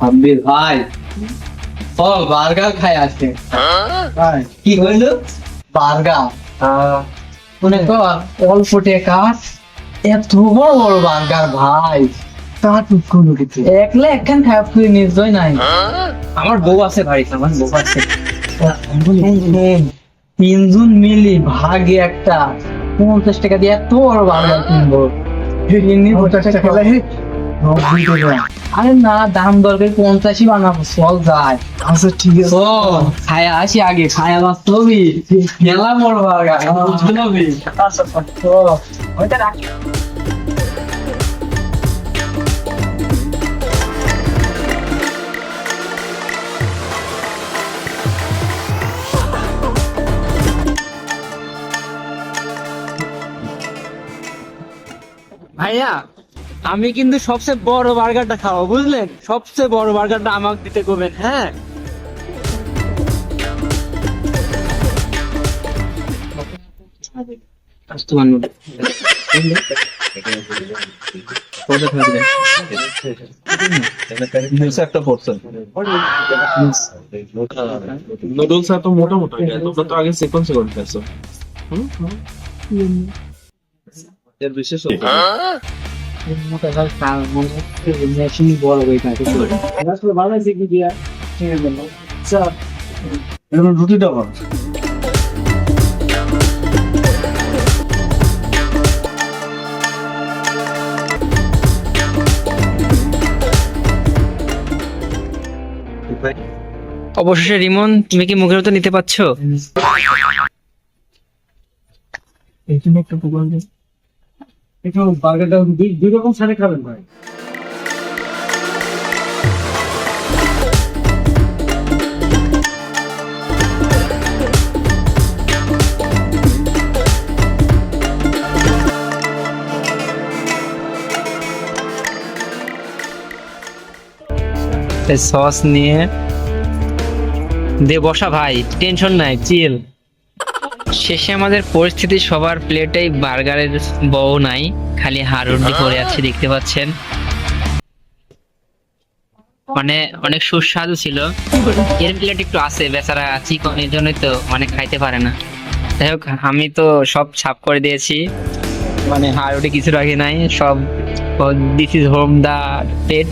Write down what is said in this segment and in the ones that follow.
আব্বির ভাই বার্গার খাই কি হইল বার্গার মনে কর অল্প টাকা এত বড় বড় বার্গার ভাই একলা একখান খারাপ করে নিশ্চয় নাই আমার বউ আছে ভাই আমার বউ আছে তিনজন মিলি ভাগে একটা পঞ্চাশ টাকা দিয়ে এত বড় বার্গার কিনবো লাগে আরে না দাম দরকার পঞ্চাশই বানাবো। চল যায় আচ্ছা ঠিক আছে। ও খায়া আসি আগে খায়া মেলা বার্গার আচ্ছা ওইটা রাখ ভাইয়া আমি কিন্তু সবচেয়ে বড় বার্গারটা খাব বুঝলেন? সবচেয়ে বড় বার্গারটা আমাকে দিতে করবেন হ্যাঁ? একটা portion। নুডলস এত মোটা মোটা তোমরা তো আগে সেকন্ড সেকন্ড খাইছো হুম? এর বিশেষত্ব বড় হয়ে থাকে। রুটিটা বল অবশেষে রিমন তুমি কি মুখের মতো নিতে পারছ? একটা প্রোগ্রাম একটু বার্গারটা দুই রকম সাথে খাবেন ভাই। সস নিয়ে দে বসা ভাই টেনশন নাই চিল শেষে আমাদের পরিস্থিতি সবার প্লেটেই বার্গারের বউ নাই, খালি হাড়ুড্ডি পড়ে আছে, দেখতে পাচ্ছেন। মানে অনেক সুস্বাদু ছিল। এর প্লেট একটু আছে, বেচারা চিকন, এই জন্যই তো অনেক খাইতে পারে না। যাই হোক, আমি তো সব ছাপ করে দিয়েছি। মানে হাড়ুডি কিছু রাখি নাই, সব দিস ইজ হোম দা পেট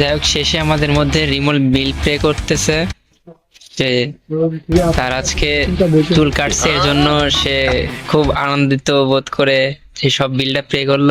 যাই হোক, শেষে আমাদের মধ্যে রিমোল বিল পে করতেছে। যে তার আজকে চুল কাটছে, এজন্য সে খুব আনন্দিত বোধ করে সে সব বিলটা পে করল।